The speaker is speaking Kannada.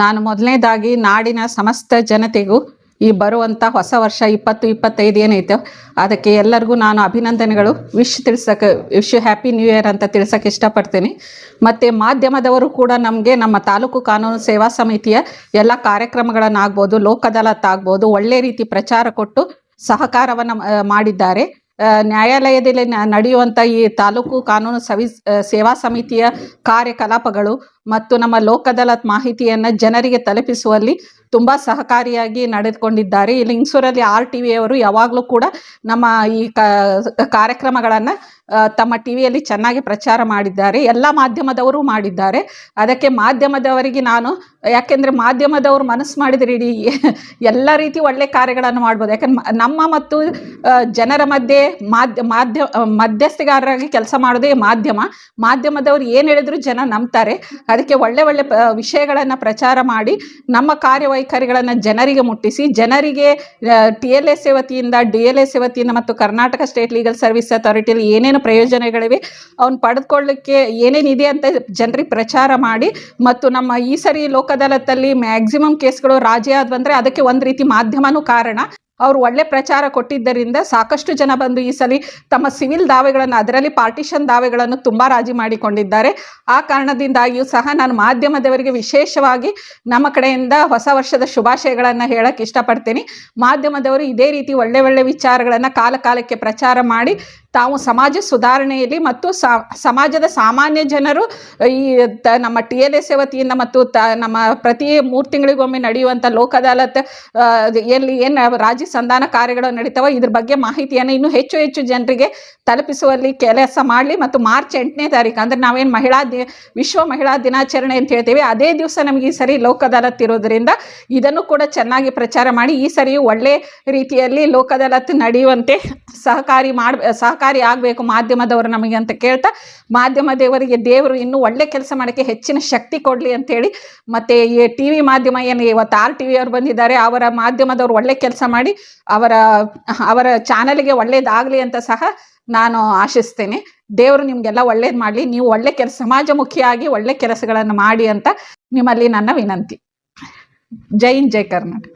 ನಾನು ಮೊದಲನೇದಾಗಿ ನಾಡಿನ ಸಮಸ್ತ ಜನತೆಗೂ ಈ ಬರುವಂಥ ಹೊಸ ವರ್ಷ ಇಪ್ಪತ್ತು ಇಪ್ಪತ್ತೈದು ಏನೈತೆ, ಅದಕ್ಕೆ ಎಲ್ಲರಿಗೂ ನಾನು ಅಭಿನಂದನೆಗಳು. ವಿಶ್ ತಿಳ್ಸೋಕೆ ವಿಶ್ ಹ್ಯಾಪಿ ನ್ಯೂ ಇಯರ್ ಅಂತ ತಿಳ್ಸೋಕೆ ಇಷ್ಟಪಡ್ತೀನಿ. ಮತ್ತು ಮಾಧ್ಯಮದವರು ಕೂಡ ನಮಗೆ ನಮ್ಮ ತಾಲೂಕು ಕಾನೂನು ಸೇವಾ ಸಮಿತಿಯ ಎಲ್ಲ ಕಾರ್ಯಕ್ರಮಗಳನ್ನಾಗ್ಬೋದು ಲೋಕ್ ಅದಾಲತ್ ಆಗ್ಬೋದು, ಒಳ್ಳೆ ರೀತಿ ಪ್ರಚಾರ ಕೊಟ್ಟು ಸಹಕಾರವನ್ನು ಮಾಡಿದ್ದಾರೆ. ನ್ಯಾಯಾಲಯದಲ್ಲಿ ನಡೆಯುವಂಥ ಈ ತಾಲೂಕು ಕಾನೂನು ಸವಿ ಸೇವಾ ಸಮಿತಿಯ ಕಾರ್ಯಕಲಾಪಗಳು ಮತ್ತು ನಮ್ಮ ಲೋಕದಲತ್ ಮಾಹಿತಿಯನ್ನ ಜನರಿಗೆ ತಲುಪಿಸುವಲ್ಲಿ ತುಂಬಾ ಸಹಕಾರಿಯಾಗಿ ನಡೆದುಕೊಂಡಿದ್ದಾರೆ. ಇಲ್ಲಿ ಇಂಗ್ಸೂರಲ್ಲಿ ಆರ್ ಟಿ ವಿಯವರು ಯಾವಾಗಲೂ ಕೂಡ ನಮ್ಮ ಈ ಕಾರ್ಯಕ್ರಮಗಳನ್ನ ತಮ್ಮ ಟಿ ವಿಯಲ್ಲಿ ಚೆನ್ನಾಗಿ ಪ್ರಚಾರ ಮಾಡಿದ್ದಾರೆ. ಎಲ್ಲ ಮಾಧ್ಯಮದವರು ಮಾಡಿದ್ದಾರೆ. ಅದಕ್ಕೆ ಮಾಧ್ಯಮದವರಿಗೆ ನಾನು, ಯಾಕೆಂದ್ರೆ ಮಾಧ್ಯಮದವರು ಮನಸ್ಸು ಮಾಡಿದ್ರೆ ಇಡೀ ಎಲ್ಲ ರೀತಿ ಒಳ್ಳೆ ಕಾರ್ಯಗಳನ್ನು ಮಾಡ್ಬೋದು. ಯಾಕಂದ್ರೆ ನಮ್ಮ ಮತ್ತು ಜನರ ಮಧ್ಯೆ ಮಾಧ್ಯ ಮಾಧ್ಯ, ಮಧ್ಯಸ್ಥಗಾರರಾಗಿ ಕೆಲಸ ಮಾಡೋದೇ ಮಾಧ್ಯಮ. ಮಾಧ್ಯಮದವರು ಏನು ಹೇಳಿದ್ರು ಜನ ನಂಬ್ತಾರೆ. ಅದಕ್ಕೆ ಒಳ್ಳೆ ಒಳ್ಳೆ ವಿಷಯಗಳನ್ನು ಪ್ರಚಾರ ಮಾಡಿ ನಮ್ಮ ಕಾರ್ಯವೈಖರಿಗಳನ್ನು ಜನರಿಗೆ ಮುಟ್ಟಿಸಿ, ಜನರಿಗೆ ಟಿ ಎಲ್ ಎಸ್ ವತಿಯಿಂದ, ಡಿ ಎಲ್ ಎಸ್ ವತಿಯಿಂದ ಮತ್ತು ಕರ್ನಾಟಕ ಸ್ಟೇಟ್ ಲೀಗಲ್ ಸರ್ವಿಸ್ ಅಥಾರಿಟಿಯಲ್ಲಿ ಏನೇನು ಪ್ರಯೋಜನಗಳಿವೆ ಅವನ್ನ ಪಡೆದುಕೊಳ್ಳಿಕ್ಕೆ ಏನೇನಿದೆ ಅಂತ ಜನರಿಗೆ ಪ್ರಚಾರ ಮಾಡಿ ಮತ್ತು ನಮ್ಮ ಈ ಸರಿ ಲೋಕ ಮ್ಯಾಕ್ಸಿಮಮ್ ಕೇಸ್ಗಳು ರಾಜಿ ಆದ್ವಂದ್ರೆ ಅದಕ್ಕೆ ಒಂದು ರೀತಿ ಮಾಧ್ಯಮನೂ ಕಾರಣ. ಅವರು ಒಳ್ಳೆ ಪ್ರಚಾರ ಕೊಟ್ಟಿದ್ದರಿಂದ ಸಾಕಷ್ಟು ಜನ ಬಂದು ಈ ಸಲ ತಮ್ಮ ಸಿವಿಲ್ ದಾವೆಗಳನ್ನು, ಅದರಲ್ಲಿ ಪಾರ್ಟಿಷನ್ ದಾವೆಗಳನ್ನು ತುಂಬ ರಾಜಿ ಮಾಡಿಕೊಂಡಿದ್ದಾರೆ. ಆ ಕಾರಣದಿಂದಾಗಿಯೂ ಸಹ ನಾನು ಮಾಧ್ಯಮದವರಿಗೆ ವಿಶೇಷವಾಗಿ ನಮ್ಮ ಕಡೆಯಿಂದ ಹೊಸ ವರ್ಷದ ಶುಭಾಶಯಗಳನ್ನು ಹೇಳಕ್ಕೆ ಇಷ್ಟಪಡ್ತೀನಿ. ಮಾಧ್ಯಮದವರು ಇದೇ ರೀತಿ ಒಳ್ಳೆ ಒಳ್ಳೆ ವಿಚಾರಗಳನ್ನು ಕಾಲ ಕಾಲಕ್ಕೆ ಪ್ರಚಾರ ಮಾಡಿ ತಾವು ಸಮಾಜ ಸುಧಾರಣೆಯಲ್ಲಿ ಮತ್ತು ಸಮಾಜದ ಸಾಮಾನ್ಯ ಜನರು ಈ ನಮ್ಮ ಟಿ ಎಲ್ ಎಸ್ ವತಿಯಿಂದ ಮತ್ತು ತ, ನಮ್ಮ ಪ್ರತಿ ಮೂರು ತಿಂಗಳಿಗೊಮ್ಮೆ ನಡೆಯುವಂಥ ಲೋಕದಾಲತ್ ಎಲ್ಲಿ, ಏನು ರಾಜ್ಯ ಸಂಧಾನ ಕಾರ್ಯಗಳು ನಡೀತಾವ ಇದ್ರ ಬಗ್ಗೆ ಮಾಹಿತಿಯನ್ನು ಇನ್ನೂ ಹೆಚ್ಚು ಹೆಚ್ಚು ಜನರಿಗೆ ತಲುಪಿಸುವಲ್ಲಿ ಕೆಲಸ ಮಾಡಲಿ ಮತ್ತು ಮಾರ್ಚ್ ಎಂಟನೇ ತಾರೀಕು ಅಂದರೆ ನಾವೇನು ಮಹಿಳಾ ದಿ, ವಿಶ್ವ ಮಹಿಳಾ ದಿನಾಚರಣೆ ಅಂತ ಹೇಳ್ತೀವಿ, ಅದೇ ದಿವಸ ನಮಗೆ ಈ ಸರಿ ಲೋಕದಾಲತ್ ಇರೋದ್ರಿಂದ ಇದನ್ನು ಕೂಡ ಚೆನ್ನಾಗಿ ಪ್ರಚಾರ ಮಾಡಿ ಈ ಸರಿಯೂ ಒಳ್ಳೆ ರೀತಿಯಲ್ಲಿ ಲೋಕದಾಲತ್ ನಡೆಯುವಂತೆ ಸಹಕಾರಿ ಮಾಡ್ ಸಹಕಾರಿ ಆಗಬೇಕು ಮಾಧ್ಯಮದವರು ನಮಗೆ ಅಂತ ಕೇಳ್ತಾ ಮಾಧ್ಯಮದವರಿಗೆ ದೇವರು ಇನ್ನೂ ಒಳ್ಳೆ ಕೆಲಸ ಮಾಡೋಕ್ಕೆ ಹೆಚ್ಚಿನ ಶಕ್ತಿ ಕೊಡಲಿ ಅಂತೇಳಿ ಮತ್ತು ಈ ಟಿ ವಿ ಮಾಧ್ಯಮ ಏನು, ಇವತ್ತು ಆರ್ ಟಿ ವಿಯವರು ಬಂದಿದ್ದಾರೆ, ಅವರ ಮಾಧ್ಯಮದವರು ಒಳ್ಳೆ ಕೆಲಸ ಮಾಡಿ, ಅವರ ಅವರ ಚಾನಲ್ಗೆ ಒಳ್ಳೇದಾಗಲಿ ಅಂತ ಸಹ ನಾನು ಆಶಿಸ್ತೇನೆ. ದೇವರು ನಿಮಗೆಲ್ಲ ಒಳ್ಳೇದು ಮಾಡಲಿ, ನೀವು ಒಳ್ಳೆ ಕೆಲಸ, ಸಮಾಜಮುಖಿಯಾಗಿ ಒಳ್ಳೆ ಕೆಲಸಗಳನ್ನು ಮಾಡಿ ಅಂತ ನಿಮ್ಮಲ್ಲಿ ನನ್ನ ವಿನಂತಿ. ಜೈನ್ ಜೈ ಕರ್ನಾಟಕ.